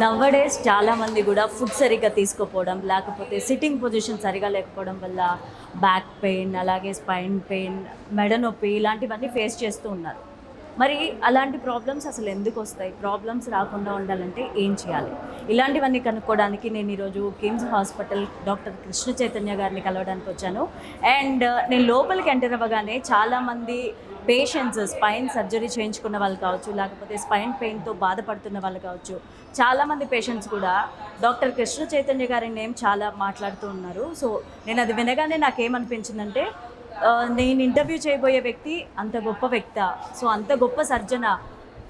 నవ్వడేస్ చాలా మంది కూడా ఫుడ్ సరిగ్గా తీసుకోపోవడం లేకపోతే సిట్టింగ్ పొజిషన్ సరిగా లేకపోవడం వల్ల బ్యాక్ పెయిన్ అలాగే స్పైన్ పెయిన్ మెడ నొప్పి ఇలాంటివన్నీ ఫేస్ చేస్తూ ఉన్నారు. మరి అలాంటి ప్రాబ్లమ్స్ అసలు ఎందుకు వస్తాయి? ప్రాబ్లమ్స్ రాకుండా ఉండాలంటే ఏం చేయాలి? ఇలాంటివన్నీ కనుక్కోవడానికి నేను ఈరోజు కిమ్స్ హాస్పిటల్ డాక్టర్ కృష్ణ చైతన్య గారిని కలవడానికి వచ్చాను. అండ్ uh, నేను లోపలికి ఎంటర్ అవ్వగానే చాలామంది పేషెంట్స్ స్పైన్ సర్జరీ చేయించుకున్న వాళ్ళు కావచ్చు లేకపోతే స్పైన్ పెయిన్తో బాధపడుతున్న వాళ్ళు కావచ్చు చాలామంది పేషెంట్స్ కూడా డాక్టర్ కృష్ణ చైతన్య గారి నేమ్ చాలా మాట్లాడుతూ ఉన్నారు. సో నేను అది వినగానే నాకేమనిపించిందంటే నేను ఇంటర్వ్యూ చేయబోయే వ్యక్తి అంత గొప్ప వ్యక్త సో అంత గొప్ప సర్జన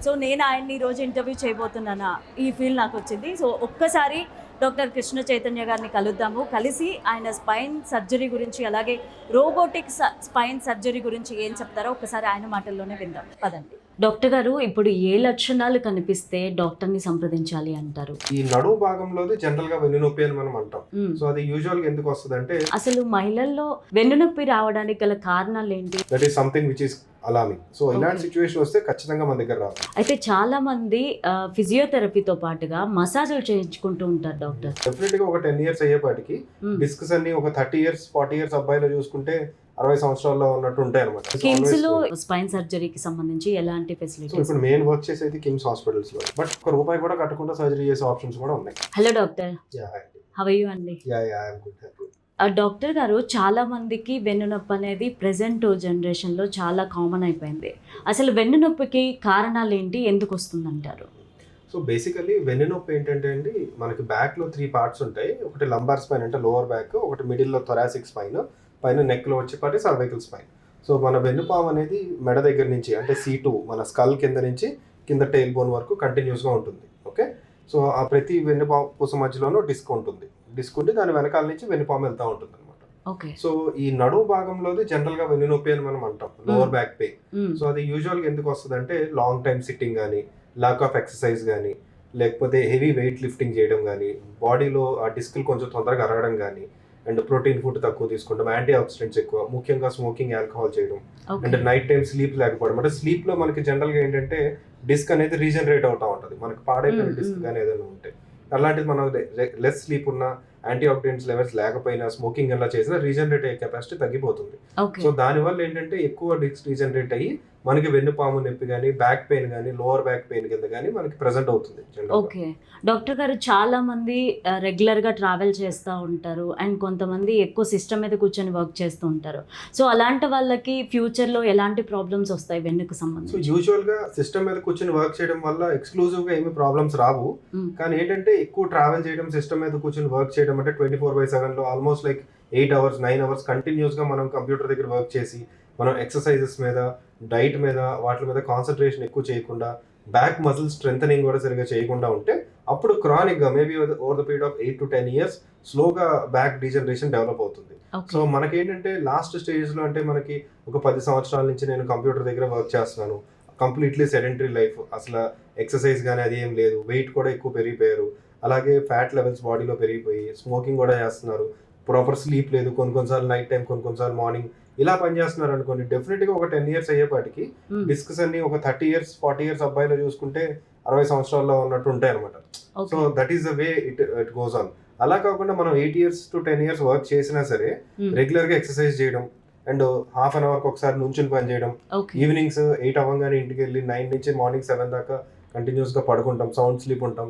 సో నేను ఆయన్ని ఈరోజు ఇంటర్వ్యూ చేయబోతున్నానా? ఈ ఫీల్ నాకు వచ్చింది. సో ఒక్కసారి డాక్టర్ కృష్ణ చైతన్య గారిని కలుద్దాము. కలిసి ఆయన స్పైన్ సర్జరీ గురించి అలాగే రోబోటిక్ స్పైన్ సర్జరీ గురించి ఏం చెప్తారో ఒకసారి ఆయన మాటల్లోనే విందాం. పదండి. డాక్టర్ గారు ఇప్పుడు ఏ లక్షణాలు కనిపిస్తే డాక్టర్ని సంప్రదించాలి అంటారు? ఈ నడుము భాగంలోది జనరల్గా వెన్నునొప్పి అని మనం అంటాం. సో అది యూజువల్గా ఎందుకు వస్తుంది అంటే అసలు మహిళల్లో వెన్నునొప్పి రావడానికి గల కారణాలు ఏంటి? That is something which is alarming so ఇలాంటి. సిచ్యువేషన్ వస్తే ఖచ్చితంగా మన దగ్గర రావాలి. అయితే చాలా మంది ఫిజియోథెరపీతో పాటుగా మసాజులు చేయించుకుంటూ ఉంటారు డాక్టర్. డెఫినెట్గా ఒక టెన్ ఇయర్స్ అయ్యేపాటికి. డిస్కస్ అన్ని ఒక థర్టీ ఇయర్స్ ఫార్టీ ఇయర్స్ అబ్బాయిలో చూసుకుంటే అరవై సంవత్సరాల్లో ఉన్నట్టు ఉంటాయి అనమాట కిమ్స్లో స్పైన్ సర్జరీకి సంబంధించి ఎలాంటి సో ఫెసిలిటీస్ ఇప్పుడు మెయిన్ వర్క్ చేసేది కిమ్స్ హాస్పిటల్స్లో. బట్ ఒక రూపాయి కూడా కట్టకుండా సర్జరీ చేసే ఆప్షన్స్ కూడా ఉన్నాయి. Hello doctor ya how are you అండి ya ya I'm good ah, doctor గారు చాలా మందికి వెన్నునొప్పి అనేది ప్రెసెంట్ జనరేషన్లో చాలా కామన్ అయిపోయింది. అసలు వెన్నునొప్పికి కారణాలు ఏంటి? ఎందుకు వస్తుందంటారు? సో బేసికలీ వెన్నునొప్పి ఏంటంటే అండి మనకి బ్యాక్లో త్రీ పార్ట్స్ ఉంటాయి. ఒకటి లంబార్ స్పైన్ అంటే లోవర్ బ్యాక్ ఒకటి మిడిల్లో థొరాసిక్ స్పైన్ పైన నెక్లో వచ్చే పాటి సర్వైకల్ స్పైన్ సో మన వెన్నుపాము అనేది మెడ దగ్గర నుంచి అంటే సీ టూ మన స్కల్ కింద నుంచి కింద టైల్ బోన్ వరకు కంటిన్యూస్గా ఉంటుంది. ఓకే? సో ఆ ప్రతి వెన్నుపాము పూస మధ్యలోనూ డిస్క్ ఉంటుంది. డిస్క్ ఉండి దాని వెనకాల నుంచి వెన్నుపాము వెళ్తూ ఉంటుంది అనమాట సో ఈ నడుము భాగంలోది జనరల్గా వెన్నునొప్పి అని మనం అంటాం. లోవర్ బ్యాక్ పెయిన్ సో అది యూజువల్గా ఎందుకు వస్తుంది అంటే లాంగ్ టైం సిట్టింగ్ కానీ లాక్ ఆఫ్ ఎక్సర్సైజ్ కానీ లేకపోతే హెవీ వెయిట్ లిఫ్టింగ్ చేయడం కానీ బాడీలో ఆ డిస్కులు కొంచెం తొందరగా అరగడం కానీ అండ్ ప్రోటీన్ ఫుడ్ తక్కువ తీసుకుంటాం యాంటీ ఆక్సిడెంట్స్ ఎక్కువ ముఖ్యంగా స్మోకింగ్ ఆల్కహాల్ చేయడం అండ్ నైట్ టైం స్లీప్ లేకపోవడం. అంటే స్లీప్లో మనకి జనరల్గా ఏంటంటే డిస్క్ అనేది రీజనరేట్ అవుతా ఉంటుంది. మనకి పాడైపోయిన డిస్క్. కానీ ఏదైనా ఉంటే. అలాంటిది మనం లెస్ స్లీప్ ఉన్న యాంటీ ఆక్సిడెంట్స్ లెవెల్స్ లేకపోయినా స్మోకింగ్ అలా చేసినా రీజనరేట్ అయ్యే కెపాసిటీ తగ్గిపోతుంది. సో దానివల్ల ఏంటంటే ఎక్కువ డిస్క్ రీజనరేట్ అయ్యి మనకి వెన్నుపాము నొప్పి కానీ బ్యాక్ పెయిన్ కానీ లోవర్ బ్యాక్ పెయిన్ కింద కానీ మనకి ప్రెసెంట్ అవుతుంది. ఓకే డాక్టర్ గారు చాలా మంది ఆ, regular గా ట్రావెల్ చేస్తూ ఉంటారు అండ్ కొంతమంది ఎక్కువ సిస్టమ్ మీద కూర్చొని వర్క్ చేస్తూ ఉంటారు సో అలాంటి వాళ్ళకి future లో ఎలాంటి ప్రాబ్లమ్స్ వస్తాయి వెన్నుకు సంబంధించి యూజువల్గా సిస్టమ్ మీద కూర్చొని వర్క్ చేయడం వల్ల ఎక్స్క్లూజివ్గా ఏమి ప్రాబ్లమ్స్ రావు Mm. కానీ ఏంటంటే ఎక్కువ ట్రావెల్ చేయడం సిస్టమ్ మీద కూర్చొని వర్క్ చేయడం అంటే ట్వంటీ ఫోర్ బై సెవెన్లో almost like eight hours nine hours కంటిన్యూస్గా మనం కంప్యూటర్ దగ్గర వర్క్ చేసి మనం ఎక్సర్సైజెస్ మీద డైట్ మీద వాటి మీద కాన్సన్ట్రేషన్ ఎక్కువ చేయకుండా బ్యాక్ మజిల్ స్ట్రెంగ్ కూడా సరిగా చేయకుండా ఉంటే అప్పుడు క్రానిక్గా maybe over the period of eight to ten years స్లోగా బ్యాక్ డీజనరేషన్ డెవలప్ అవుతుంది. సో ఓకే మనకేంటంటే లాస్ట్ స్టేజ్లో అంటే మనకి ఒక పది సంవత్సరాల నుంచి నేను కంప్యూటర్ దగ్గర వర్క్ చేస్తున్నాను. కంప్లీట్లీ సెడెంటరీ లైఫ్ అసలు ఎక్సర్సైజ్ కానీ అది ఏం లేదు. వెయిట్ కూడా ఎక్కువ పెరిగిపోయారు. అలాగే ఫ్యాట్ లెవెల్స్ బాడీలో పెరిగిపోయి స్మోకింగ్ కూడా చేస్తున్నారు. ప్రాపర్ స్లీప్ లేదు. కొన్ని కొన్నిసార్లు నైట్ టైం కొన్ని కొన్నిసార్లు మార్నింగ్ ఇలా పని చేస్తున్నారు అనుకోండి డెఫినెట్గా ఒక టెన్ ఇయర్స్ అయ్యేపాటికి. డిస్కస్ అన్ని ఒక థర్టీ ఇయర్స్ ఫార్టీ ఇయర్స్ అబ్బాయిలో చూసుకుంటే అరవై సంవత్సరాల్లో ఉన్నట్టు ఉంటాయి అనమాట so that is the way it it goes on అలా కాకుండా మనం eight years to ten years work చేసినా సరే. రెగ్యులర్గా ఎక్సర్సైజ్ చేయడం అండ్ హాఫ్ అన్ అవర్ ఒకసారి నుంచుని పని చేయడం ఈవినింగ్స్ ఎయిట్ అవ్వగానే ఇంటికి వెళ్ళి నైన్ నుంచి మార్నింగ్ సెవెన్ దాకా కంటిన్యూస్గా పడుకుంటాం సౌండ్ స్లీప్ ఉంటాం.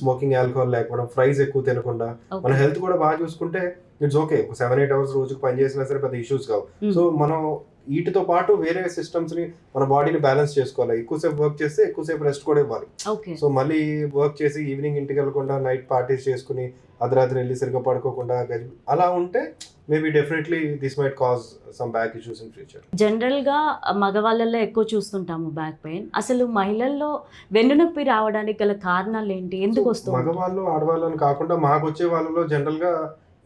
స్మోకింగ్ ఆల్కహాల్ లేకపోవడం ఫ్రైస్ ఎక్కువ తినకుండా మన హెల్త్ కూడా బాగా చూసుకుంటే it's okay seven eight hours రోజుకి పని చేసినా సరే పెద్ద ఇష్యూస్ కావు. సో మనం వీటితో పాటు వేరే సిస్టమ్స్ని మన బాడీని బ్యాలెన్స్ చేసుకోవాలి. ఎక్కువసేపు వర్క్ చేస్తే ఎక్కువసేపు రెస్ట్ కూడా ఇవ్వాలి. ఓకే సో మళ్ళీ వర్క్ చేసి ఈవినింగ్ ఇంటికి వెళ్ళకుండా నైట్ పార్టీస్ చేసుకుని అర్ధరాత్రి వెళ్ళి సరిగ్గా పడుకోకుండా అలా ఉంటే maybe definitely this might cause some back issues in future జనరల్గా మగవాళ్ళల్లో ఎక్కువ చూస్తుంటాము బ్యాక్ పెయిన్ అసలు మహిళల్లో వెన్నునొప్పి రావడానికి గల కారణాలు ఏంటి? ఎందుకు వస్తుంది? మగవాళ్ళు ఆడవాళ్ళని కాకుండా మాకు వచ్చే వాళ్ళలో జనరల్గా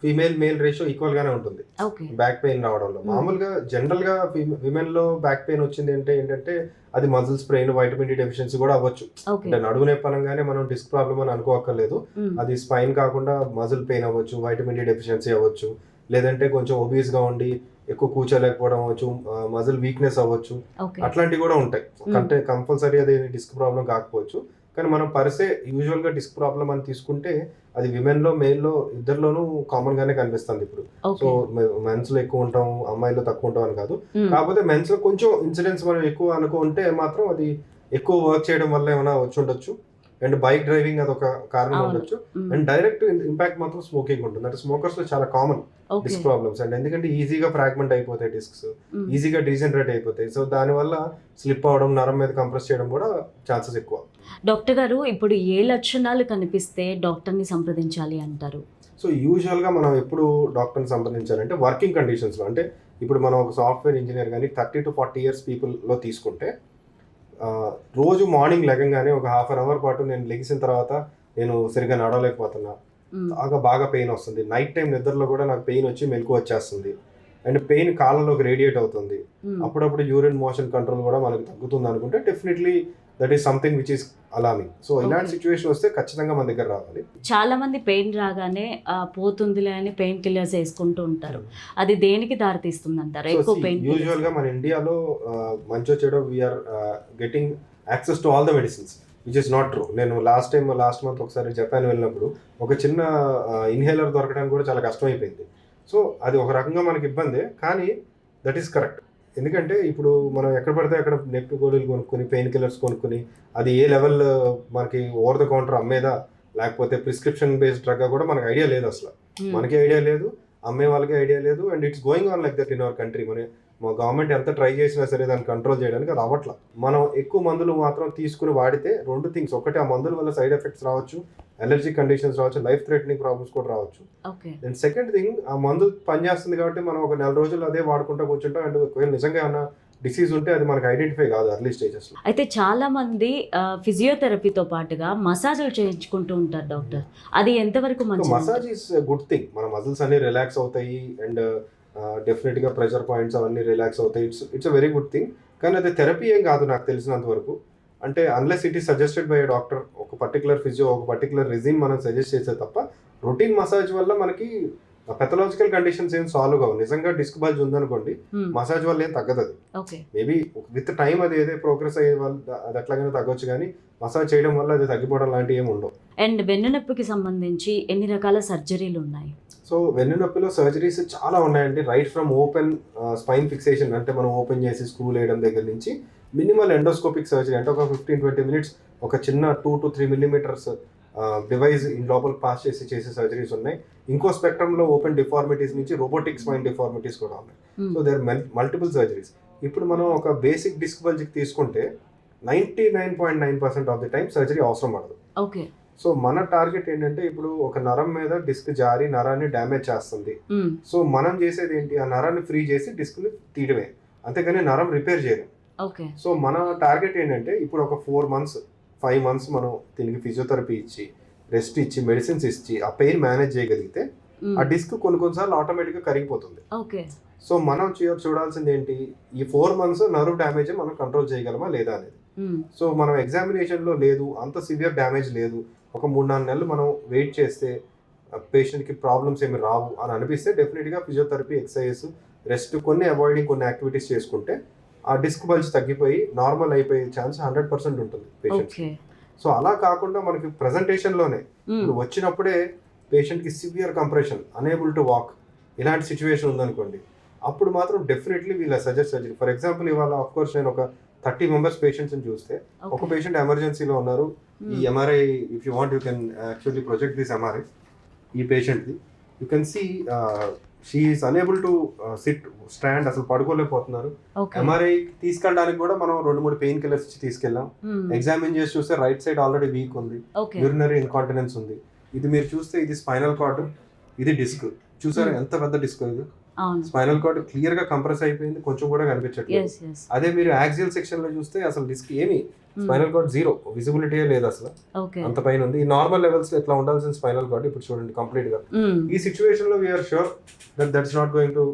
ఫీమేల్ మేల్ రేషియో ఈక్వల్ గానే ఉంటుంది. బ్యాక్ పెయిన్ రావడంలో. Hmm. మామూలుగా జనరల్గా విమెన్లో బ్యాక్ పెయిన్ వచ్చింది అంటే ఏంటంటే అది muscles pain vitamin D deficiency కూడా అవ్వచ్చు. అంటే నడుము నొప్పి అనగానే మనం డిస్క్ ప్రాబ్లమ్ అని అనుకోక్కర్లేదు. మ్మ్. అది స్పైన్ కాకుండా మజిల్ పెయిన్ అవ్వచ్చు వైటమిన్ డి డెఫిషియన్సీ అవ్వచ్చు లేదంటే కొంచెం ఒబీస్గా ఉండి ఎక్కువ కూర్చోలేకపోవడం అవ్వచ్చు మజిల్ వీక్నెస్ అవ్వచ్చు. అట్లాంటివి కూడా ఉంటాయి. Hmm. అంటే కంపల్సరీ అది డిస్క్ ప్రాబ్లం కాకపోవచ్చు. కానీ మనం పర్సే యూజువల్గా డిస్క్ ప్రాబ్లం అని తీసుకుంటే అది విమెన్లో మేల్లో ఇద్దరిలోనూ కామన్గానే కనిపిస్తుంది ఇప్పుడు. సో మెన్స్లో ఎక్కువ ఉంటాం అమ్మాయిలో తక్కువ ఉంటాం అని కాదు. కాకపోతే మెన్స్లో కొంచెం ఇన్సిడెంట్స్ మనం ఎక్కువ అనుకుంటే మాత్రం అది ఎక్కువ వర్క్ చేయడం వల్ల ఏమైనా వచ్చి ఉండొచ్చు. అండ్ బైక్ డ్రైవింగ్ అదొక కారణం అవును. ఉండొచ్చు. అండ్ డైరెక్ట్ ఇంపాక్ట్ మాత్రం స్మోకింగ్ ఉంటుంది. అంటే స్మోకర్స్లో చాలా కామన్ డిస్క్ ప్రాబ్లమ్స్ అండ్. ఎందుకంటే ఈజీగా ఫ్రాగ్మెంట్ అయిపోతాయి డిస్క్స్. మ్మ్. ఈజీగా డీజనరేట్ అయిపోతాయి. సో దానివల్ల స్లిప్ అవడం నరం మీద కంప్రెస్ చేయడం కూడా ఛాన్సెస్ ఎక్కువ. డాక్టర్ గారు ఇప్పుడు ఏ లక్షణాలు కనిపిస్తే డాక్టర్ని సంప్రదించాలి అంటారు? సో యూజువల్గా మనం ఎప్పుడు డాక్టర్ని సంప్రదించాలంటే వర్కింగ్ కండిషన్స్లో అంటే ఇప్పుడు మనం ఒక సాఫ్ట్వేర్ ఇంజనీర్ కానీ థర్టీ టు ఫార్టీ ఇయర్స్ పీపుల్లో తీసుకుంటే రోజు మార్నింగ్ లెగంగానే ఒక హాఫ్ అన్ అవర్ పాటు నేను లెగిసిన తర్వాత నేను సరిగ్గా నడవలేకపోతున్నా. బాగా బాగా పెయిన్ వస్తుంది. నైట్ టైం నిద్రలో కూడా నాకు పెయిన్ వచ్చి మెలకు వచ్చేస్తుంది. అండ్ పెయిన్ కాళ్ళలోకి రేడియేట్ అవుతుంది. అప్పుడప్పుడు యూరిన్ మోషన్ కంట్రోల్ కూడా మనకు తగ్గుతుంది అనుకుంటే definitely that is something which is alarming so ఇలాంటి. సిచ్యువేషన్ వస్తే ఖచ్చితంగా మన దగ్గర రావాలి. చాలా మంది పెయిన్ రాగానే పోతుందిలే అని పెయిన్ కిల్లర్స్ వేసుకుంటూ ఉంటారు. అది దేనికి దారితీస్తుంది అంటారు ఎక్కువ పెయిన్ యూజువల్గా మన ఇండియాలో మంచి చెడు we're getting access to all the medicines which is not true. నేను లాస్ట్ టైం లాస్ట్ మంత్ ఒకసారి జపాన్ వెళ్ళినప్పుడు ఒక చిన్న ఇన్హేలర్ దొరకడానికి కూడా చాలా కష్టం అయిపోయింది సో అది ఒక రకంగా మనకి ఇబ్బందే కానీ దట్ ఈస్ కరెక్ట్. ఎందుకంటే ఇప్పుడు మనం ఎక్కడ పడితే అక్కడ నెప్పి గోళీలు కొనుక్కొని పెయిన్ కిల్లర్స్ కొనుక్కొని అది ఏ లెవెల్ మనకి ఓవర్ ద కౌంటర్ అమ్మేదా లేకపోతే ప్రిస్క్రిప్షన్ బేస్డ్ డ్రగ్ కూడా మనకి ఐడియా లేదు అసలు. మనకి ఐడియా లేదు అమ్మే వాళ్ళకి ఐడియా లేదు and it's going on like that in our country. మన మా గవర్నమెంట్ ఎంత ట్రై చేసినా సరే దాన్ని కంట్రోల్ చేయడానికి అది అవ్వట్ల. మనం ఎక్కువ మందులు మాత్రం తీసుకుని వాడితే రెండు థింగ్స్ ఒకటి ఆ మందుల వల్ల సైడ్ ఎఫెక్ట్స్ రావచ్చు ఎలర్జీ కండిషన్స్ రావచ్చు లైఫ్ థ్రెటనింగ్ ప్రాబ్లమ్స్ కూడా రావచ్చు. అండ్ సెకండ్ థింగ్ ఆ మందు పనిచేస్తుంది కాబట్టి మనం ఒక నెల రోజులు అదే వాడుకుంటూ కూర్చుంటాం. అండ్ ఒకవేళ నిజంగా ఏమైనా డిసీజ్ ఉంటే అది మనకు ఐడెంటిఫై కాదు అర్లీ స్టేజెస్లో అయితే చాలా మంది ఫిజియోథెరపీతో పాటుగా మసాజులు చేయించుకుంటూ ఉంటారు డాక్టర్ అది ఎంతవరకు మసాజ్ ఈస్ గుడ్ థింగ్ మన మజిల్స్ అన్ని రిలాక్స్ అవుతాయి. అండ్ డెఫినెట్గా ప్రెషర్ పాయింట్స్ అవన్నీ రిలాక్స్ అవుతాయి. It's it's uh very good thing కానీ అది థెరపీ ఏం కాదు నాకు తెలిసినంత వరకు. అంటే unless it is suggested by doctor ఒక పర్టికులర్ ఫిజియో ఒక పర్టికులర్ రిజిమ్ మనం సజెస్ట్ చేసే తప్ప రొటీన్ మసాజ్ వల్ల మనకి పెథలాజికల్ కండిషన్స్ ఏం సాల్వ్ కావు. నిజంగా డిస్క్ బల్జ్ ఉందనుకోండి. మసాజ్ వల్ల ఏం తగ్గదు అది. మేబీ విత్ టైం అది ఏదే ప్రోగ్రెస్ అయ్యే వల్ల అది ఎట్లాగైనా తగ్గొచ్చు కానీ మసాజ్ చేయడం వల్ల అది తగ్గిపోవడం లాంటివి ఏమి ఉండవు. అండ్ వెన్నునొప్పికి సంబంధించి ఎన్ని రకాల సర్జరీలు ఉన్నాయి? సో వెన్ను నొప్పిలో సర్జరీస్ చాలా ఉన్నాయండి. Right from open spine fixation అంటే మనం ఓపెన్ చేసి స్క్రూ వేయడం దగ్గర నుంచి మినిమల్ ఎండోస్కోపిక్ సర్జరీ అంటే ఒక ఫిఫ్టీన్ ట్వంటీ మినిట్స్ ఒక చిన్న two to three millimetres device in లోపల పాస్ చేసి చేసే సర్జరీస్ ఉన్నాయి. ఇంకో స్పెక్ట్రమ్లో ఓపెన్ డిఫార్మిటీస్ నుంచి రోబోటిక్ స్పైన్ డిఫార్మిటీస్ కూడా ఉన్నాయి. సో దేర్ మల్టిపుల్ సర్జరీస్ ఇప్పుడు మనం ఒక బేసిక్ డిస్క్ బల్జ్కి తీసుకుంటే ninety nine point nine percent of the time surgery అవసరం పడదు. ఓకే సో మన టార్గెట్ ఏంటంటే ఇప్పుడు ఒక నరం మీద డిస్క్ జారి నరాన్ని డ్యామేజ్ చేస్తుంది. సో మనం చేసేది ఏంటి? ఆ నరాన్ని ఫ్రీ చేసి డిస్క్ని తీయడమే. అంతేగాని నరం రిపేర్ చేయడం ఓకే. సో మన టార్గెట్ ఏంటంటే ఇప్పుడు ఒక ఫోర్ మంత్స్ ఫైవ్ మంత్స్ మనం దీనికి ఫిజియోథెరపీ ఇచ్చి రెస్ట్ ఇచ్చి మెడిసిన్స్ ఇచ్చి ఆ పెయిన్ మేనేజ్ చేయగలిగితే. ఆ డిస్క్ కొన్ని కొన్నిసార్లు ఆటోమేటిక్గా కరిగిపోతుంది. ఓకే. సో మనం చూడాల్సింది ఏంటి? ఈ ఫోర్ మంత్స్ నర్వ్ డ్యామేజ్ మనం కంట్రోల్ చేయగలమా లేదా అనేది. సో మనం ఎగ్జామినేషన్లో లేదు అంత సివియర్ డ్యామేజ్ లేదు. ఒక మూడు నాలుగు నెలలు మనం వెయిట్ చేస్తే పేషెంట్కి ప్రాబ్లమ్స్ ఏమి రావు అని అనిపిస్తే డెఫినెట్గా ఫిజియోథెరపీ ఎక్సర్సైజ్ రెస్ట్ కొన్ని అవాయిడింగ్ కొన్ని యాక్టివిటీస్ చేసుకుంటే ఆ డిస్క్ బల్జ్ తగ్గిపోయి నార్మల్ అయిపోయే ఛాన్స్ హండ్రెడ్ పర్సెంట్ ఉంటుంది పేషెంట్ సో అలా కాకుండా మనకి ప్రజెంటేషన్లోనే. ఇప్పుడు వచ్చినప్పుడే పేషెంట్కి severe compression unable to walk ఇలాంటి సిచ్యువేషన్ ఉందనుకోండి అప్పుడు మాత్రం డెఫినెట్లీ వీళ్ళ సజెస్ట్ సర్జరీ ఫర్ ఎగ్జాంపుల్ ఇవాళ ఆఫ్ కోర్స్ నేను ఒక థర్టీ మెంబర్స్ పేషెంట్స్ని చూస్తే ఒక పేషెంట్ ఎమర్జెన్సీలో ఉన్నారు. ఈ. MRI if you want you can actually project this MRI ఈ పేషెంట్ది. You can see she is unable to sit stand అసలు పడుకోలేకపోతున్నారు. ఎంఆర్ఐ తీసుకెళ్ళడానికి కూడా మనం రెండు మూడు పెయిన్ కిల్లర్స్ ఇచ్చి తీసుకెళ్ళాం. మ్మ్. ఎగ్జామిన్ చేసి చూస్తే రైట్ సైడ్ ఆల్రెడీ వీక్ ఉంది. యూరినరీ ఇన్కాంటినెన్స్ ఉంది. ఇది మీరు చూస్తే ఇది స్పైనల్ కార్డ్ ఇది డిస్క్ చూసారా ఎంత పెద్ద డిస్క్ ఇది? స్పైనల్ కార్డ్ క్లియర్గా కంప్రెస్ అయిపోయింది కొంచెం కూడా కనిపించట్లేదు. అదే మీరు యాక్సియల్ సెక్షన్లో చూస్తే అసలు డిస్క్ ఏమి స్పైనల్ కార్డ్ జీరో విజిబిలిటీ లేదు అసలు. అంత పైన ఉంది. ఈ నార్మల్ లెవెల్స్లో ఎట్లా ఉండాల్సిన స్పైనల్ కార్డ్ ఇప్పుడు చూడండి కంప్లీట్గా. మ్మ్. ఈ సిచ్యువేషన్లో we're sure that that's not going to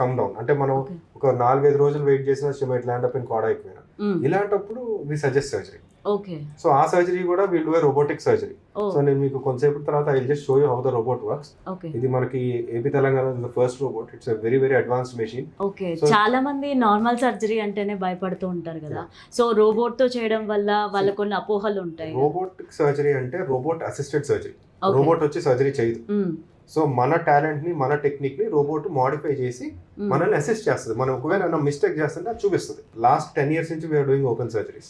come down అంటే మనం ఒక నాలుగైదు రోజులు వెయిట్ చేసిన she might land up in Codd అయిపోయినా. ఇలాంటప్పుడు we suggest surgery okay. So ఆ సర్జరీ కూడా వీళ్ళు రోబోటిక్ సర్జరీ. సో నేను మీకు కొంతసేపు తర్వాత I just show you how the robot works. ఇది మనకి AP Telangana first robot. It's very very advanced machine. Okay. చాలా మంది నార్మల్ సర్జరీ అంటేనే భయపడుతూ ఉంటారు కదా. సో రోబోట్తో చేయడం వల్ల వాళ్ళకు కొన్ని అపోహలు ఉంటాయి రోబోటిక్ సర్జరీ అంటే రోబోట్ అసిస్టెడ్ సర్జరీ. రోబోట్ వచ్చి సర్జరీ చేయదు. సో మన టాలెంట్ని మన టెక్నిక్ని రోబోట్ మాడిఫై చేసి మ్మ్. మనల్ని అసిస్ట్ చేస్తుంది. మనం ఒకవేళ మిస్టేక్ చేస్తుంటే అది చూపిస్తుంది. లాస్ట్ టెన్ ఇయర్స్ నుంచి we're doing open surgeries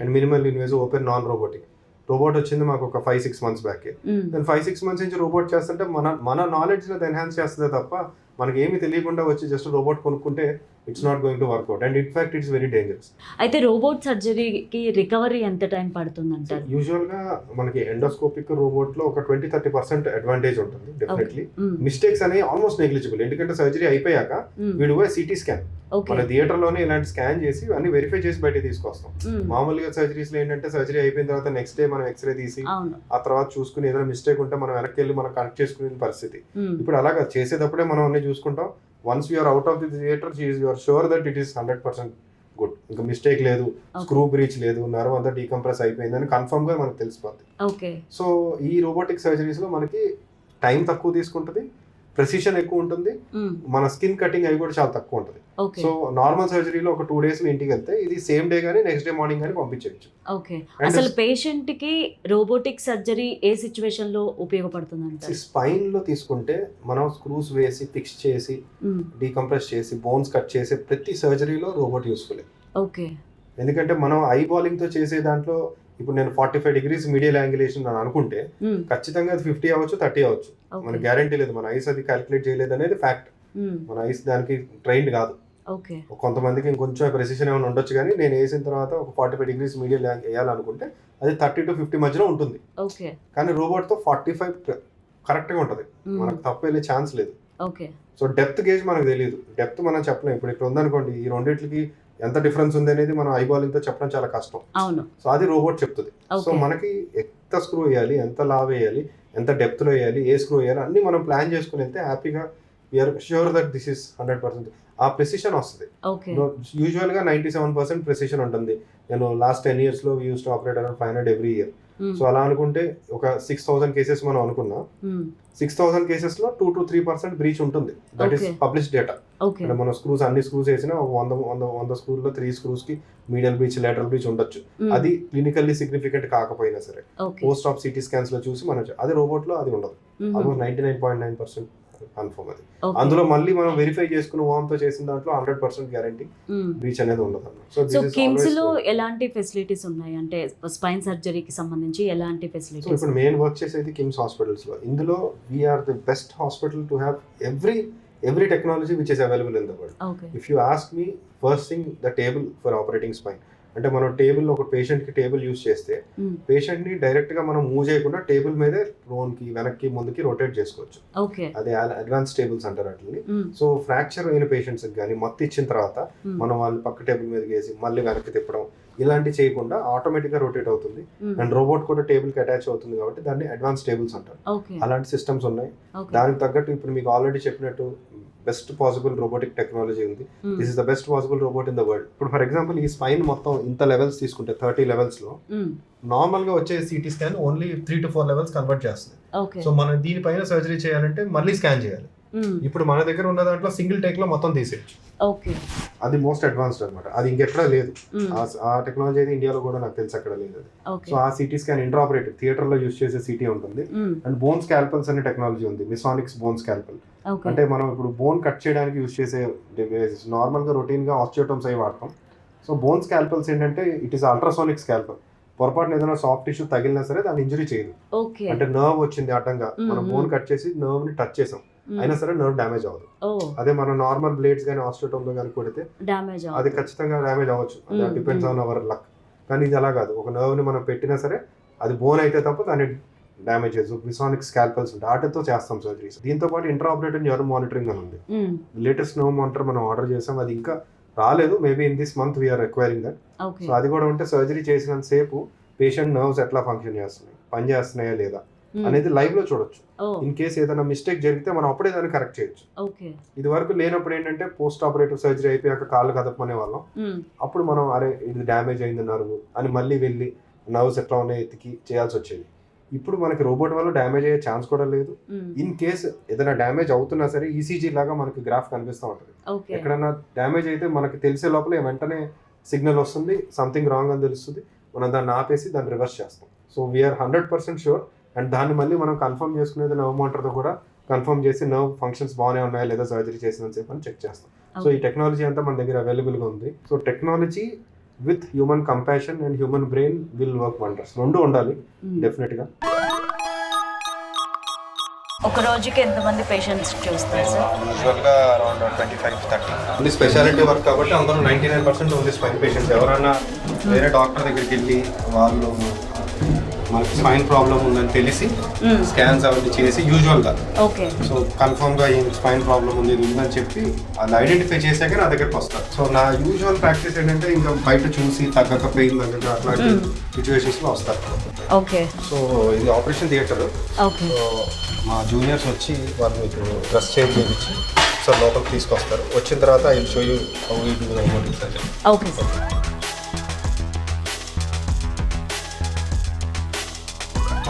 and minimal invasive open non robotic robot వచ్చింది మాకు ఒక ఫైవ్ సిక్స్ మంత్స్ బ్యాక్. నేను ఫైవ్ సిక్స్ మంత్స్ నుంచి రోబోట్ చేస్తుంటే మన మన నాలెడ్జ్ ఎన్హాన్స్ చేస్తుంది తప్ప మనకి ఏమి తెలియకుండా వచ్చి జస్ట్ రోబోట్ కొనుక్కుంటే it's not going to work out and in fact it's very dangerous అయితే రోబోట్ సర్జరీకి రికవరీ ఎంత టైం పడుతుంది అంటారు యూజువల్గా మనకి ఎండోస్కోపిక్ రోబోట్లో ఒక ట్వంటీ థర్టీ పర్సెంట్ అడ్వాంటేజ్ ఉంటుంది డెఫినెట్లీ. మిస్టేక్స్ అనేవి ఆల్మోస్ట్ నెగ్లిజిబుల్ ఎందుకంటే సర్జరీ అయిపోయాక మ్మ్. వీడు సిటీ స్కాన్ మన థియేటర్లోనే ఇలాంటి స్కాన్ చేసి అన్ని వెరిఫై చేసి బయట తీసుకొస్తాం. మ్మ్. మామూలుగా సర్జరీస్లో ఏంటంటే సర్జరీ అయిపోయిన తర్వాత నెక్స్ట్ డే మనం ఎక్స్రే తీసి ఆ తర్వాత చూసుకుని ఏదైనా మిస్టేక్ ఉంటే మనం వెనక్కి వెళ్ళి మనం కరెక్ట్ చేసుకునే పరిస్థితి. ఇప్పుడు అలాగా చేసేటప్పుడే మనం అన్ని చూసుకుంటాం. Once you're out of the theatre you're sure that it is hundred percent good ఇంకా మిస్టేక్ లేదు. స్క్రూ బ్రీచ్ లేదు. నర్వ్ అంతా డీకంప్రెస్ అయిపోయిందని కన్ఫర్మ్గా మనకు తెలిసిపోతుంది ఓకే సో ఈ రోబోటిక్ సర్జరీస్లో మనకి టైం తక్కువ తీసుకుంటుంది. ప్రెసిషన్ ఎక్కువ ఉంటుంది. మ్మ్. మన స్కిన్ కటింగ్ అవి కూడా చాలా తక్కువ ఉంటుంది. సో నార్మల్ సర్జరీలో ఒక టూ డేస్లో ఇంటికి వెళ్తే ఇది సేమ్ డే కానీ నెక్స్ట్ డే మార్నింగ్ కానీ పంపించవచ్చు ఓకే అసలు పేషెంట్కి రోబోటిక్ సర్జరీ ఏ సిచ్యువేషన్లో ఉపయోగపడుతుంది స్పైన్లో తీసుకుంటే మనం స్క్రూస్ వేసి ఫిక్స్ చేసి. డీకంప్రెస్ చేసి బోన్స్ కట్ చేసే ప్రతి సర్జరీలో రోబోట్ యూస్ఫుల్ ఓకే ఎందుకంటే మనం ఐ బాలింగ్తో చేసే దాంట్లో ఇప్పుడు నేను forty five degrees medial angulation అని అనుకుంటే మ్మ్. ఖచ్చితంగా అది ఫిఫ్టీ అవ్వచ్చు థర్టీ అవ్వచ్చు. మన గ్యారంటీ లేదు. మన ఐస్ అది క్యాలిక్యులేట్ చేయలేదు అనేది ఫ్యాక్ట్. మన ఐస్ దానికి ట్రైన్డ్ కాదు. కొంతమందికి ఇంకొంచెం ప్రెసిషన్ ఏమైనా ఉండొచ్చు కానీ నేను వేసిన తర్వాత ఒక ఫార్టీ ఫైవ్ డిగ్రీస్ మీడియల్ వేయాలనుకుంటే అది థర్టీ టు ఫిఫ్టీ మధ్యలో ఉంటుంది. కానీ రోబోట్తో ఫార్టీ ఫైవ్ కరెక్ట్గా ఉంటుంది. మ్మ్. మనకు తప్పు వెళ్ళే ఛాన్స్ లేదు. సో డెప్త్ గేజ్ మనకు తెలియదు డెప్త్ మనం చెప్పలేం. ఇప్పుడు ఇక్కడ ఉందనుకోండి ఈ రెండింటికి ఎంత డిఫరెన్స్ ఉంది అనేది మనం ఐబాలింగ్తో చెప్పడం చాలా కష్టం. సో అది రోబోట్ చెప్తుంది. సో మనకి ఎంత స్క్రూ వేయాలి ఎంత లావ్ వేయాలి ఎంత డెప్త్లో వేయాలి ఏ స్క్రూ వేయాలి అన్ని మనం ప్లాన్ చేసుకుని వెళ్తే హ్యాపీగా we're sure that this is hundred percent ఆ ప్రెసిషన్ వస్తుంది. యూజువల్గా నైన్టీ సెవెన్ పర్సెంట్ ప్రెసిషన్ ఉంటుంది. నేను లాస్ట్ టెన్ ఇయర్స్లో use to operate around five hundred every year. So అలా అనుకుంటే ఒక సిక్స్ థౌసండ్ కేసెస్ మనం అనుకున్నా. సిక్స్ థౌసండ్ కేసెస్లో two to three percent breach ఉంటుంది. That is. పబ్లిష్ డేటా అంటే మనం స్క్రూస్ అన్ని స్క్రూస్ వేసినా ఒక వంద వంద వంద స్క్రూల్లో త్రీ స్క్రూస్కి మీడియల్ బ్రీచ్ లేటరల్ బ్రీచ్ ఉండొచ్చు. అది క్లినికల్లీ సిగ్నిఫికెంట్ కాకపోయినా సరే. పోస్ట్ ఆఫ్ సిటీ స్కాన్స్లో చూసి మనం అదే రోబోట్లో అది ఉండదు. Almost ninety nine point nine percent confirm అది. అందులో మళ్ళీ మనం వెరిఫై చేసుకుని ఓమ్తో చేసిన దాంట్లో హండ్రెడ్ పర్సెంట్ గ్యారంటీ. బ్రీచ్ అనేది ఉండదు సో కిమ్స్లో ఎలాంటి ఫెసిలిటీస్ ఉన్నాయి? అంటే స్పైన్ సర్జరీకి సంబంధించి ఎలాంటి ఫెసిలిటీస్ ఇప్పుడు మెయిన్ వర్క్ చేసేది కిమ్స్ హాస్పిటల్స్లో. ఇందులో we're the best hospital to have every every technology which is available in the world okay if you ask me first thing the table for operating spine అంటే మనం table ఒక పేషెంట్కి table use చేస్తే. పేషెంట్ని డైరెక్ట్గా మనం మూవ్ చేయకుండా table మీదే రోన్కి వెనక్కి ముందుకి రొటేట్ చేసుకోవచ్చు అది అడ్వాన్స్ టేబుల్స్ అంటారు అట్లని. సో ఫ్రాక్చర్ అయిన పేషెంట్స్ కానీ మత్తు ఇచ్చిన తర్వాత మ్మ్. మనం వాళ్ళు పక్క టేబుల్ మీదకి వేసి మళ్ళీ వెనక్కి తిప్పడం ఇలాంటివి చేయకుండా ఆటోమేటిక్గా రొటేట్ అవుతుంది. మ్మ్. అండ్ రోబోట్ కూడా టేబుల్కి అటాచ్ అవుతుంది కాబట్టి దాన్ని అడ్వాన్స్ టేబుల్స్ అంటారు. అలాంటి సిస్టమ్స్ ఉన్నాయి. దానికి తగ్గట్టు ఇప్పుడు మీకు ఆల్రెడీ చెప్పినట్టు బెస్ట్ పాసిబుల్ రోబోటిక్ టెక్నాలజీ ఉంది. This is the best possible robot in the world ఇప్పుడు ఫర్ ఎగ్జాంపుల్ ఈ స్పైన్ మొత్తం ఇంత లెవెల్స్ తీసుకుంటే థర్టీ లెవెల్స్లో. నార్మల్గా వచ్చే CT scan only three to four levels convert చేస్తుంది. సో మనం దీనిపైన సర్జరీ చేయాలంటే మళ్ళీ స్కాన్ చేయాలి. ఇప్పుడు మన దగ్గర ఉన్న దాంట్లో సింగిల్ టేక్లో మొత్తం తీసేయచ్చు. ఓకే అది మోస్ట్ అడ్వాన్స్డ్ అనమాట అది ఇంకెక్కడా లేదు. మ్మ్. ఆ- టెక్నాలజీ అయితే ఇండియాలో కూడా నాకు తెలిసి అక్కడ లేదు సో ఆ సిటీ స్కాన్ ఇంట్రాపరేటివ్ థియేటర్లో యూస్ చేసే సిటీ ఉంటుంది. అండ్ బోన్ స్కాల్పల్స్ అనే టెక్నాలజీ ఉంది. మిసానిక్స్ బోన్ స్కాల్పల్ అంటే మనం ఇప్పుడు బోన్ కట్ చేయడానికి యూస్ చేసే నార్మల్గా రొటీన్గా ఆస్టియోటమ్స్ అవి వాడతాం. సో బోన్ స్కాల్పల్స్ ఏంటంటే ఇట్ ఈస్ అల్ట్రాసోనిక్ స్కాల్పల్ పొరపాటున ఏదైనా సాఫ్ట్ టిష్యూ తగిలినా సరే దాన్ని ఇంజరీ చేయదు. అంటే నర్వ్ వచ్చింది అడ్డంగా. మనం. బోన్ కట్ చేసి నర్వ్ని టచ్ చేసాం. అయినా సరే నర్వ్ డ్యామేజ్ అవ్వదు. అదే మన నార్మల్ బ్లేడ్స్ కానీ ఆస్టియోటమ్లో కానీ కొడితే డ్యామేజ్ అది ఖచ్చితంగా డ్యామేజ్ అవ్వచ్చు. డిపెండ్స్. ఆన్ అవర్ లక్ కానీ ఇది అలా కాదు. ఒక నర్వ్ని మనం పెట్టినా సరే అది బోన్ అయితే తప్ప దాన్ని డ్యామేజెస్ బిసానిక్ స్కాల్పల్స్ ఉంటాయి. వాటితో చేస్తాం సర్జరీస్ దీంతో పాటు ఇంట్రాపరేటివ్ న్యూరో మానిటరింగ్ అని ఉంది. లేటెస్ట్ నర్వ్ మానిటర్ మనం ఆర్డర్ చేసాం. అది ఇంకా రాలేదు. Maybe in this month we're requiring that so అది కూడా ఉంటే సర్జరీ చేసినంత సేపు పేషెంట్ నర్వ్స్ ఎట్లా ఫంక్షన్ చేస్తున్నాయి? పని చేస్తున్నాయా లేదా? అనేది లైవ్లో చూడొచ్చు. ఇన్ కేసు ఏదైనా మిస్టేక్ జరిగితే మనం అప్పుడే దాన్ని కరెక్ట్ చేయొచ్చు. ఇది వరకు లేనప్పుడు ఏంటంటే పోస్ట్ ఆపరేటివ్ సర్జరీ అయిపోయాక కాళ్ళు కదపమనే వాళ్ళం. అప్పుడు మనం అరే ఇది డ్యామేజ్ అయింది నర్వ్ అని మళ్ళీ వెళ్ళి నర్వ్స్ ఎట్లా ఉన్నాయి ఎత్తికి చేయాల్సి వచ్చేది. ఇప్పుడు మనకి రోబోట్ వల్ల డ్యామేజ్ అయ్యే ఛాన్స్ కూడా లేదు. ఇన్ కేస్ ఏదైనా డ్యామేజ్ అవుతున్నా సరే ఈసీజీ లాగా మనకి గ్రాఫ్ కనిపిస్తూ ఉంటుంది. ఎక్కడైనా డ్యామేజ్ అయితే మనకి తెలిసే లోపల వెంటనే సిగ్నల్ వస్తుంది సంథింగ్ రాంగ్ అని తెలుస్తుంది. మనం దాన్ని ఆపేసి దాన్ని రివర్స్ చేస్తాం. So we're hundred percent sure and దాన్ని మళ్ళీ మనం కన్ఫర్మ్ చేసుకునేది నర్వ్ మోటార్తో కూడా కన్ఫర్మ్ చేసి నర్వ్ ఫంక్షన్స్ బాగానే ఉన్నాయా లేదా సర్జరీ చేసిన సేపు అని చెక్ చేస్తాం. సో ఈ టెక్నాలజీ అంతా మన దగ్గర అవైలబుల్గా ఉంది. So technology with human compassion and human brain will work wonders రెండు ఉండాలి డెఫినెట్గా ఒక రోజుకి ఎంతమంది పేషెంట్స్ చూస్తారు సార్ యూజువల్గా around twenty five thirty only speciality work కాబట్టి అందరూ ninety nine percent only spine patients ఎవరైనా వేరే డాక్టర్ దగ్గరికి వెళ్ళి వాళ్ళు మనకి స్పైన్ ప్రాబ్లం ఉందని తెలిసి స్కాన్స్ అవన్నీ చేసి యూజువల్గా ఓకే. సో కన్ఫర్మ్గా ఈ స్పైన్ ప్రాబ్లం ఉంది ఇది ఉందని చెప్పి అది ఐడెంటిఫై చేశాక నా దగ్గరకు వస్తారు. సో నా యూజువల్ ప్రాక్టీస్ ఏంటంటే ఇంకా బయట చూసి తగ్గక పెయిన్ తగ్గక అట్లాంటి సిచ్యువేషన్స్లో వస్తారు. ఓకే. సో ఇది ఆపరేషన్ థియేటర్ సో మా జూనియర్స్ వచ్చి వాళ్ళు మీకు డ్రెస్ చేంజ్ చేయించి సో లోపలికి తీసుకొస్తారు. వచ్చిన తర్వాత I show you how you do okay sir.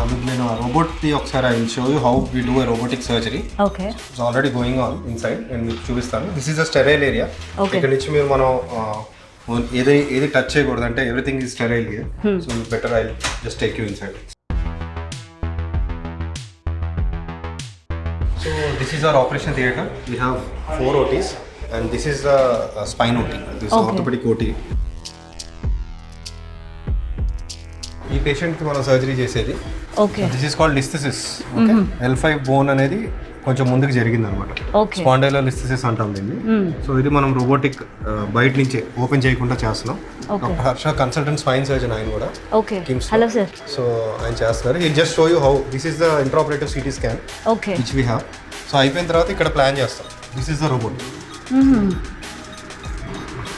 మీకు నేను రోబోట్ది ఒకసారి I show you how we do robotic surgery okay. It's already going on inside నేను మీకు చూపిస్తాను. This is a sterile area. ఇక్కడ నుంచి మీరు మనం ఏది ఏది టచ్ చేయకూడదు అంటే everything is sterile here so better I just take you inside so this is our operation theatre we have four OTs and this is the spine OT this. Orthopaedic OT ఈ పేషెంట్కి మనం surgery చేసేది this is called listhesis okay L five bone అనేది కొంచెం ముందుకు జరిగింది అనమాట స్పాండైలో లిస్థిసిస్ అంటాం దీన్ని. సో ఇది మనం రోబోటిక్ బయట నుంచి ఓపెన్ చేయకుండా చేస్తున్నాం. Doctor Harsha consultant spine surgeon ఆయన కూడా. హలో సార్ సో ఆయన చేస్తున్నారు. ఈ just show you how this is the intraoperative CT scan which we have so అయిపోయిన తర్వాత ఇక్కడ ప్లాన్ చేస్తాం. దిస్ ఈస్ ద రోబోట్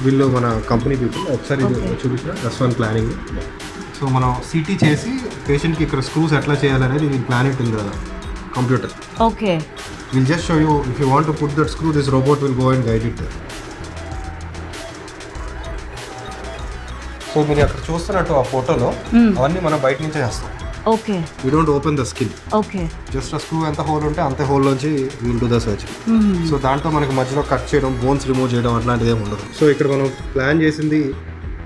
వీళ్ళు మన కంపెనీ పీపుల్ ఒకసారి చూపించిన దస్ వన్ ప్లానింగ్ సో మనం సిటీ చేసి పేషెంట్కి ఇక్కడ స్క్రూస్ ఎట్లా చేయాలనేది will plan it in the computer okay will just show you if you want to put that screw this robot will go and guide it so మీరు అక్కడ చూస్తున్నట్టు ఆ ఫోటోలో అవన్నీ మనం బయట నుంచే చేస్తాం. Okay we don't open the skin okay just ఆ స్క్రూ ఎంత హోల్ ఉంటే అంతే హోల్ నుంచి will do the surgery so దాంట్లో మనకి మధ్యలో కట్ చేయడం బోన్స్ రిమూవ్ చేయడం అట్లాంటిది ఏమి ఉండదు. సో ఇక్కడ మనం ప్లాన్ చేసింది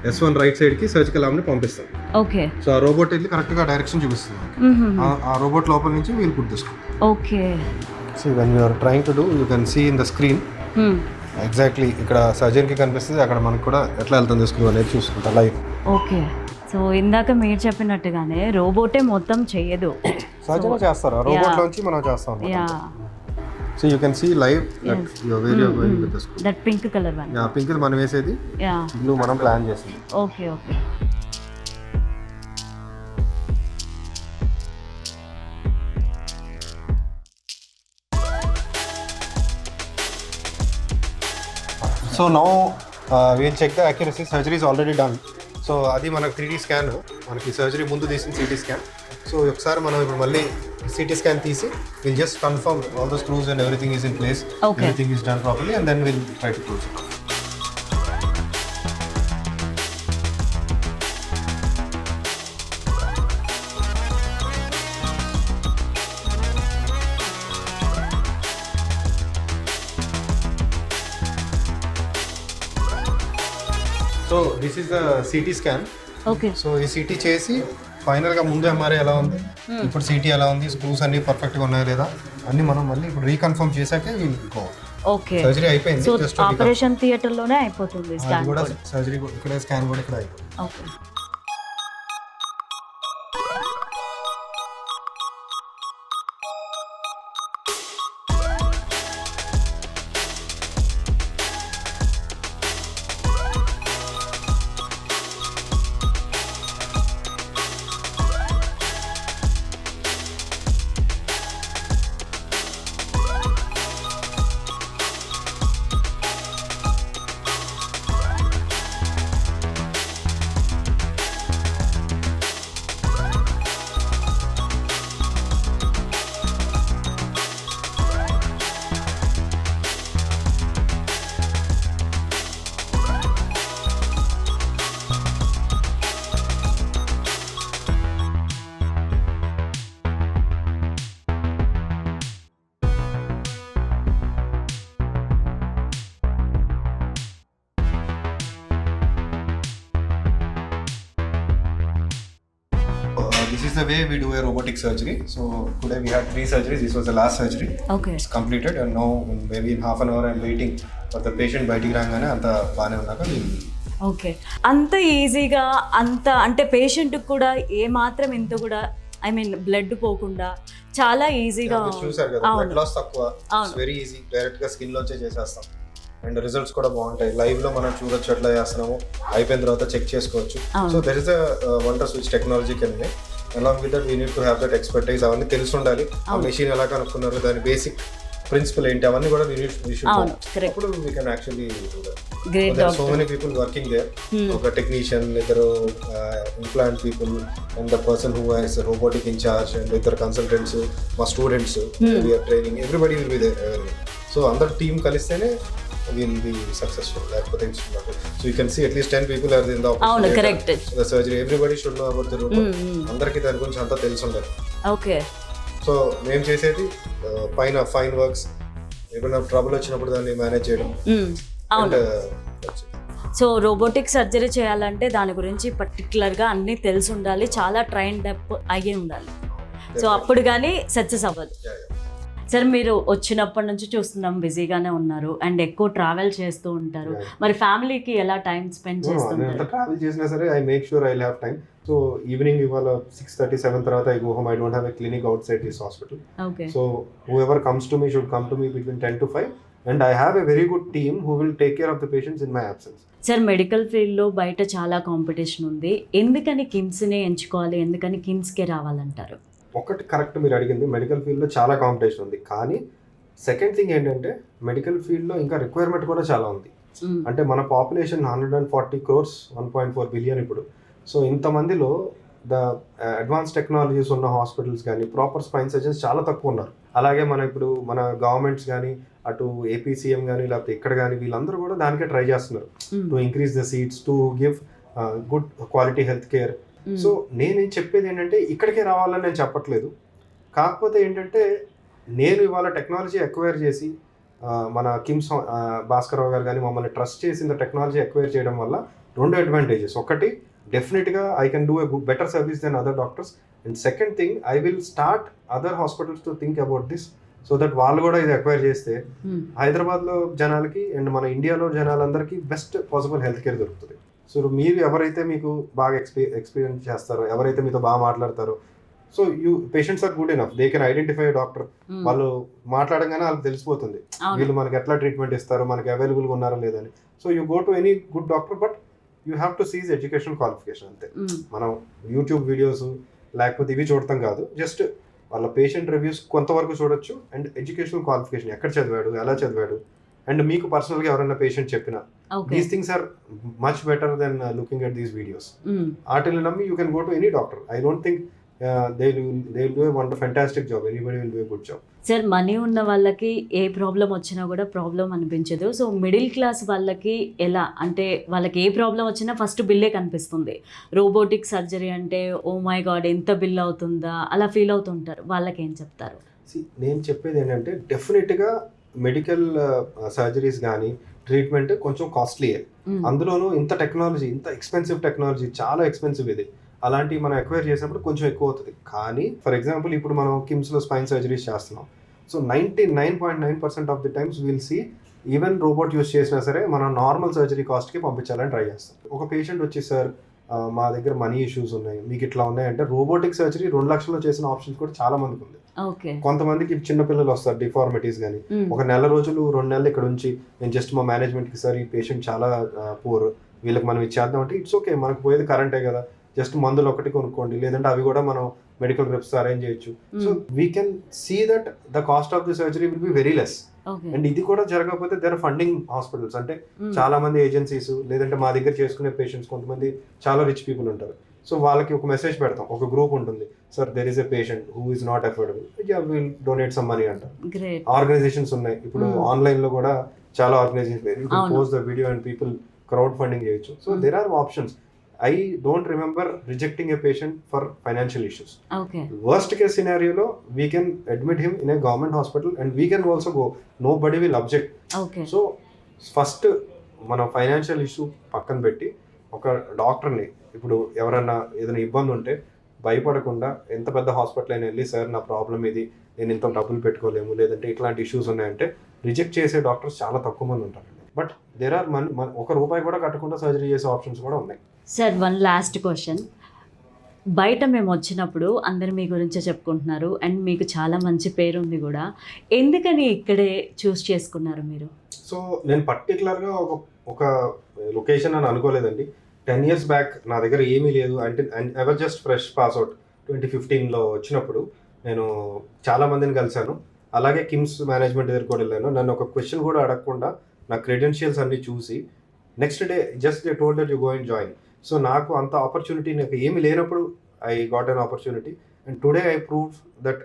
ఎస్ వన్ రైట్ సైడ్కి సర్జికల్ ఆమ్ని పంపిస్తాం. ఓకే సో ఆ రోబోట్ వెళ్ళి కరెక్ట్గా డైరెక్షన్ చూపిస్తుంది. ఆ- ఆ రోబోట్ లోపల నుంచి we'll put this okay so when you're trying to do you can see in the screen exactly ఇక్కడ సర్జన్కి కనిపిస్తుంది అక్కడ మనకు కూడా ఎట్లా వెళ్తుంది స్క్రూ అనేది చూసుకుంటా లైవ్ ఓకే సో ఇందాక మీరు చెప్పినట్టుగానే రోబోటే మొత్తం చెయ్యదు సర్జన్ చేస్తారు రోబోట్ లోంచి మనం చేస్తాం yeah so you can see live where you're going with the screw that pink colour one yeah pink మనం వేసేది బ్లూ మనం ప్లాన్ చేసింది okay okay so now we'll check the accuracy surgery is already done so అది మనకు three scan మనకి surgery ముందు తీసిన CT scan so ఒకసారి మనం ఇప్పుడు మళ్ళీ సిటీ స్కాన్ తీసి will just confirm all the screws and everything is in place Okay. Everything is done properly and then will try to close so this is the CT scan okay so ఈ CT చేసి ఫైనల్గా ముందు MRI ఎలా ఉంది? ఇప్పుడు city ఎలా ఉంది? Screws అన్ని పర్ఫెక్ట్గా ఉన్నాయా లేదా? అన్ని మనం మళ్ళీ ఇప్పుడు రీకన్ఫర్మ్ చేశాకే ఓకే సర్జరీ అయిపోయింది ఆపరేషన్ థియేటర్లోనే అయిపోతుంది అది స్కాన్ కూడా. సర్జరీ ఇక్కడ స్కాన్ కూడా ఇక్కడ అయిపోయింది okay we do a robotic surgery. So today we had three surgeries. This was the last surgery. Okay It's completed and now maybe in half an hour I'm waiting for the patient బయటికి రాగానే అంత బాగానే ఉన్నాక okay అంత ఈజీగా అంత అంటే పేషెంట్కి కూడా ఏ మాత్రం ఇంత కూడా ఐ మీన్ బ్లడ్ పోకుండా చాలా ఈజీగా చూసారు కదా. బ్లడ్ లాస్ తక్కువ. వెరీ ఈజీ డైరెక్ట్గా స్కిన్ లోంచే చేసేస్తాం అండ్ రిజల్ట్స్ కూడా బాగుంటాయి లైవ్లో మనం చూడొచ్చు ఎట్లా చేస్తున్నాము అయిపోయిన తర్వాత చెక్ చేసుకోవచ్చు. So there is a wonder switch technology can along with that we need to have that expertise అవన్నీ తెలిసి ఉండాలి ఆ. మెషిన్ ఎలా కనుక్కున్నారు దాని బేసిక్ ప్రిన్సిపల్ ఏంటి అవన్నీ కూడా should know. అవును, correct. అప్పుడు we can actually great so many people working there. ఒక టెక్నీషియన్ ఇద్దరు implant people and the person who has robotic incharge and ఇద్దరు కన్సల్టెంట్స్ మా students. We're training everybody will be there so అందరు team కలిస్తేనే will be successful లేకపోతే so you can see at least ten people are in అవును, correct. The surgery everybody should know about the robot Hmm, hmm. అందరికీ దాని గురించి అంతా తెలిసి ఉండాలి ఓకే. సో మేము చేసేది uh, పైన ఫైన్ వర్క్స్ ఏమైనా ట్రబుల్ వచ్చినప్పుడు దాన్ని మేనేజ్ చేయడం. మ్మ్. అవును. And, uh. So robotic surgery చేయాలంటే దాని గురించి పర్టికులర్గా అన్నీ తెలిసి ఉండాలి. చాలా ట్రైన్ డెప్ అయ్యి ఉండాలి. సో అప్పుడు కానీ సక్సెస్ అవ్వదు. Yeah, yeah. సార్ మీరు వచ్చినప్పటి నుంచి చూస్తున్నాం బిజీగానే ఉన్నారు అండ్ ఎక్కువ ట్రావెల్ చేస్తూ ఉంటారు. మరి ఫ్యామిలీకి ఎలా టైం స్పెండ్ చేస్తుంటారు ట్రావెల్ చేసినా సరే I make sure I have time so evening ఇవాళ సిక్స్ థర్టీ సెవెన్ తర్వాత I go home I don't have a clinic outside this hospital okay so whoever comes to me should come to me between ten to five and I have a very good team who will take care of the patients in my absence sir medical ఫీల్డ్లో బయట చాలా competition ఉంది. ఎందుకని కిమ్స్నే ఎంచుకోవాలి? ఎందుకని కిమ్స్కే రావాలంటారు? ఒకటి correct మీరు అడిగింది మెడికల్ ఫీల్డ్లో చాలా కాంపిటీషన్ ఉంది కానీ సెకండ్ థింగ్ ఏంటంటే మెడికల్ ఫీల్డ్లో ఇంకా రిక్వైర్మెంట్ కూడా చాలా ఉంది. అంటే మన population hundred and forty crores one point four billion ఇప్పుడు సో ఇంతమందిలో ద అడ్వాన్స్ టెక్నాలజీస్ ఉన్న హాస్పిటల్స్ కానీ ప్రాపర్ స్పైన్ సర్జన్స్ చాలా తక్కువ ఉన్నారు అలాగే మన ఇప్పుడు మన గవర్నమెంట్స్ కానీ అటు ఏపీసీఎం కానీ లేకపోతే ఇక్కడ కానీ వీళ్ళందరూ కూడా దానికే ట్రై చేస్తున్నారు. To increase the seats to give good quality health care. So నేను చెప్పేది ఏంటంటే ఇక్కడికే రావాలని నేను చెప్పట్లేదు. కాకపోతే ఏంటంటే నేను ఇవాళ టెక్నాలజీ ఎక్వైర్ చేసి మన కిమ్స్ భాస్కరరావు గారు కానీ మమ్మల్ని ట్రస్ట్ చేసిన టెక్నాలజీ ఎక్వైర్ చేయడం వల్ల రెండు అడ్వాంటేజెస్ ఒకటి డెఫినెట్గా I can do a better service then other doctors and second thing I will start other hospitals to think about this so that వాళ్ళు కూడా ఇది ఎక్వైర్ చేస్తే మ్మ్. హైదరాబాద్లో జనాలకి అండ్ మన ఇండియాలో జనాలందరికీ బెస్ట్ పాసిబుల్ హెల్త్ కేర్ దొరుకుతుంది. సో మీరు ఎవరైతే మీకు బాగా ఎక్స్పీ ఎక్స్పీరియన్స్ చేస్తారో ఎవరైతే మీతో బాగా మాట్లాడతారో so you patients are good enough they can identify doctor. వాళ్ళు మాట్లాడగానే వాళ్ళకి తెలిసిపోతుంది. వీళ్ళు మనకి ఎట్లా ట్రీట్మెంట్ ఇస్తారో మనకి అవైలబుల్గా ఉన్నారా లేదని so you go to any good doctor but you have to sees education qualification అంతే. మ్మ్. మనం యూట్యూబ్ వీడియోస్ లేకపోతే ఇవి చూడటం కాదు. జస్ట్ వాళ్ళ పేషెంట్ రివ్యూస్ కొంతవరకు చూడొచ్చు. అండ్ ఎడ్యుకేషనల్ క్వాలిఫికేషన్ ఎక్కడ చదివాడు ఎలా చదివాడు అండ్ మీకు పర్సనల్గా ఎవరైనా పేషెంట్ చెప్పిన these things are much better then looking at these videos. వాటిని నమ్మి you can go to any doctor I don't think they they will do one fantastic job anybody will do a good job sir money ఉన్న వాళ్ళకి ఏ problem వచ్చినా కూడా problem అనిపించదు. So middle class వాళ్ళకి ఎలా? అంటే వాళ్ళకి ఏ ప్రాబ్లం వచ్చినా ఫస్ట్ బిల్లే కనిపిస్తుంది. రోబోటిక్ సర్జరీ అంటే ఓ మై గాడ్ ఎంత బిల్ అవుతుందా? అలా ఫీల్ అవుతుంటారు. వాళ్ళకి ఏం చెప్తారు నేను చెప్పేది ఏంటంటే డెఫినెట్గా మెడికల్ సర్జరీస్ కానీ ట్రీట్మెంట్ కొంచెం కాస్ట్లీయే. అందులోనూ ఇంత టెక్నాలజీ ఇంత ఎక్స్పెన్సివ్ టెక్నాలజీ చాలా ఎక్స్పెన్సివ్ ఇది. అలాంటివి మనం ఎక్వైర్ చేసినప్పుడు కొంచెం ఎక్కువ అవుతుంది. కానీ ఫర్ ఎగ్జాంపుల్ ఇప్పుడు మనం కిమ్స్లో స్పైన్ సర్జరీస్ చేస్తున్నాం. So ninety nine point nine percent of the times will see even robot use చేసినా సరే మనం నార్మల్ సర్జరీ కాస్ట్కి పంపించాలని ట్రై చేస్తాం. ఒక పేషెంట్ వచ్చి సార్ మా దగ్గర మనీ ఇష్యూస్ ఉన్నాయి. మీకు ఇట్లా ఉన్నాయంటే రోబోటిక్ సర్జరీ రెండు లక్షల్లో చేసిన ఆప్షన్స్ కూడా చాలా మందికి ఉంది. కొంతమందికి చిన్నపిల్లలు వస్తారు డిఫార్మిటీస్ కానీ. ఒక నెల రోజులు రెండు నెలలు ఇక్కడ ఉంచి నేను జస్ట్ మా మేనేజ్మెంట్కి సార్ ఈ పేషెంట్ చాలా పూర్ వీళ్ళకి మనం ఇచ్చేద్దాం అంటే ఇట్స్ ఓకే మనకు పోయేది కరెంటే కదా. జస్ట్ మందులు ఒకటి కొనుక్కోండి లేదంటే అవి కూడా మనం మెడికల్ రెప్స్ అరేంజ్ చేయొచ్చు. So. We can see that the cost of the surgery will be very less and ఇది కూడా జరగకపోతే దేర్ ఫండింగ్ హాస్పిటల్స్ అంటే. చాలా మంది ఏజెన్సీస్ లేదంటే మా దగ్గర చేసుకునే పేషెంట్స్ కొంతమంది చాలా రిచ్ పీపుల్ ఉంటారు. సో వాళ్ళకి ఒక మెసేజ్ పెడతాం. ఒక గ్రూప్ ఉంటుంది. Sir there is a patient who is not affordable will donate some money great organisations ఉన్నాయి. ఇప్పుడు Hmm. ఆన్లైన్లో కూడా చాలా ఆర్గనైజేషన్ అవును. Post the video and people crowd funding చేయొచ్చు so Hmm. There are options I don't remember rejecting a patient for financial issues worst case సినారియోలో we can admit him in a government hospital and we can also go nobody will object so first మన financial issue పక్కన పెట్టి ఒక డాక్టర్ని ఇప్పుడు ఎవరన్నా ఏదైనా ఇబ్బంది ఉంటే భయపడకుండా ఎంత పెద్ద హాస్పిటల్ అయినా వెళ్ళి సార్ నా ప్రాబ్లం ఇది నేను ఇంత డబ్బులు పెట్టుకోలేము లేదంటే ఇట్లాంటి ఇష్యూస్ ఉన్నాయంటే రిజెక్ట్ చేసే డాక్టర్స్ చాలా తక్కువ మంది ఉంటారండి. బట్ దేర్ ఆర్ మన మన- ఒక రూపాయి కూడా కట్టకుండా సర్జరీ చేసే ఆప్షన్స్ కూడా ఉన్నాయి. Sir one last question. బయట మేము వచ్చినప్పుడు అందరు మీ గురించే చెప్పుకుంటున్నారు అండ్ మీకు చాలా మంచి పేరు ఉంది కూడా. ఎందుకని ఇక్కడే చూస్ చేసుకున్నారు మీరు? సో నేను పర్టికులర్గా ఒక ఒక లొకేషన్ అని అనుకోలేదండి. టెన్ ఇయర్స్ బ్యాక్ నా దగ్గర ఏమీ లేదు. అంటే ever just fresh pass out twenty ఫిఫ్టీన్లో వచ్చినప్పుడు నేను చాలా మందిని కలిశాను. అలాగే కిమ్స్ మేనేజ్మెంట్ దగ్గర కూడా వెళ్ళాను. నన్ను ఒక క్వశ్చన్ కూడా అడగకుండా నా క్రెడెన్షియల్స్ అన్ని చూసి next day just they told you go and join so నాకు అంత ఆపర్చునిటీ నాకు ఏమి లేనప్పుడు I got an opportunity and today I prove that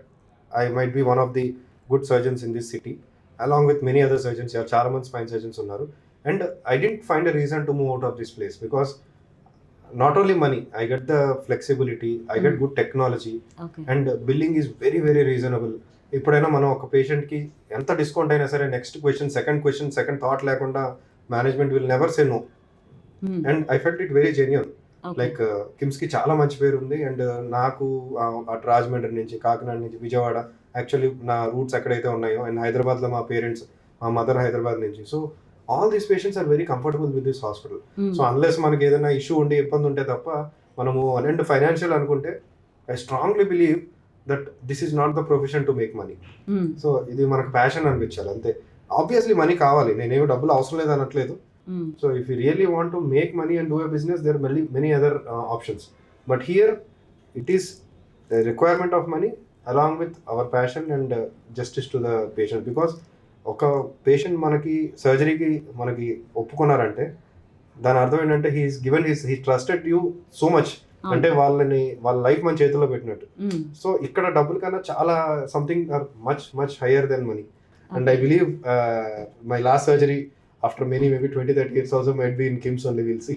I might be one of the good surgeons in this city along with many other surgeons చాలా మంది spine surgeons ఉన్నారు. And I didn't find a reason to move out of this place because not only money I get the flexibility I get. Good technology and billing is very very reasonable ఎప్పుడైనా మనం ఒక పేషెంట్కి ఎంత discount అయినా సరే next question second question second thought లేకుండా management will never say no. And I felt it very genuine like కిమ్స్కి uh, చాలా మంచి పేరు ఉంది. అండ్ నాకు ఆ, అటు రాజమండ్రి నుంచి కాకినాడ నుంచి విజయవాడ యాక్చువల్లీ నా రూట్స్ ఎక్కడైతే ఉన్నాయో అండ్ హైదరాబాద్లో మా పేరెంట్స్ మా మదర్ హైదరాబాద్ నుంచి. So all these patients are very comfortable with this hospital. So unless మనకి ఏదైనా ఇష్యూ ఉండి ఇబ్బంది ఉంటే తప్ప మనము అండ్ ఫైనాన్షియల్ అనుకుంటే I strongly believe that this is not the profession to make money. So ఇది మనకు ప్యాషన్ అనిపించాలి అంతే ఆబ్వియస్లీ మనీ కావాలి నేనేమి డబ్బులు అవసరం లేదు అనట్లేదు. So if you really want to make money and do a business there many many other options but here it is the requirement of money along with our passion and justice to the patient because ఒక patient మనకి సర్జరీకి మనకి ఒప్పుకున్నారంటే దాని అర్థం ఏంటంటే he's given he's he trusted you so much అంటే వాళ్ళని వాళ్ళ లైఫ్ మన చేతిలో పెట్టినట్టు. సో ఇక్కడ డబ్బుల కన్నా చాలా something are much much higher than money and I believe my last surgery after many maybe twenty thirty years also might be in KIMS only will see